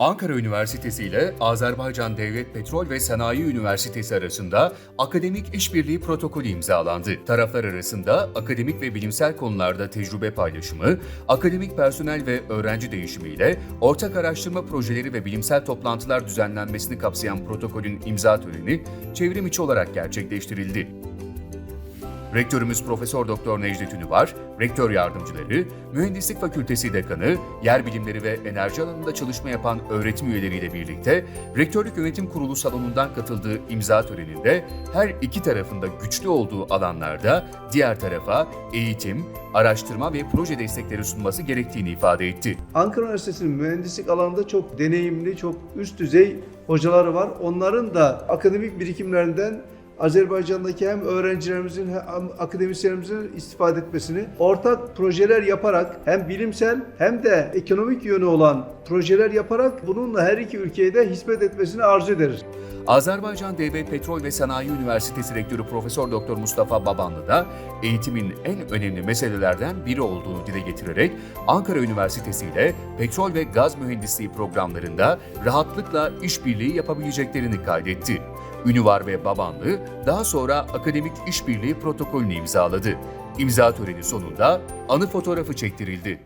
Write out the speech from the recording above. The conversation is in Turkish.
Ankara Üniversitesi ile Azerbaycan Devlet Petrol ve Sanayi Üniversitesi arasında akademik işbirliği protokolü imzalandı. Taraflar arasında akademik ve bilimsel konularda tecrübe paylaşımı, akademik personel ve öğrenci değişimiyle ortak araştırma projeleri ve bilimsel toplantılar düzenlenmesini kapsayan protokolün imza töreni çevrim içi olarak gerçekleştirildi. Rektörümüz Profesör Doktor Necdet Ünüvar, rektör yardımcıları, Mühendislik Fakültesi dekanı, yer bilimleri ve enerji alanında çalışma yapan öğretim üyeleriyle birlikte Rektörlük Yönetim Kurulu salonundan katıldığı imza töreninde her iki tarafında güçlü olduğu alanlarda diğer tarafa eğitim, araştırma ve proje destekleri sunması gerektiğini ifade etti. Ankara Üniversitesi'nin mühendislik alanında çok deneyimli, çok üst düzey hocaları var. Onların da akademik birikimlerinden Azerbaycan'daki hem öğrencilerimizin hem akademisyenlerimizin istifade etmesini, ortak projeler yaparak hem bilimsel hem de ekonomik yönü olan projeler yaparak bununla her iki ülkeye de hizmet etmesini arzu ederiz. Azerbaycan Devlet Petrol ve Sanayi Üniversitesi Rektörü Profesör Doktor Mustafa Babanlı da eğitimin en önemli meselelerden biri olduğunu dile getirerek Ankara Üniversitesi ile petrol ve gaz mühendisliği programlarında rahatlıkla işbirliği yapabileceklerini kaydetti. Ünüvar ve Babanlı daha sonra akademik işbirliği protokolünü imzaladı. İmza töreni sonunda anı fotoğrafı çektirildi.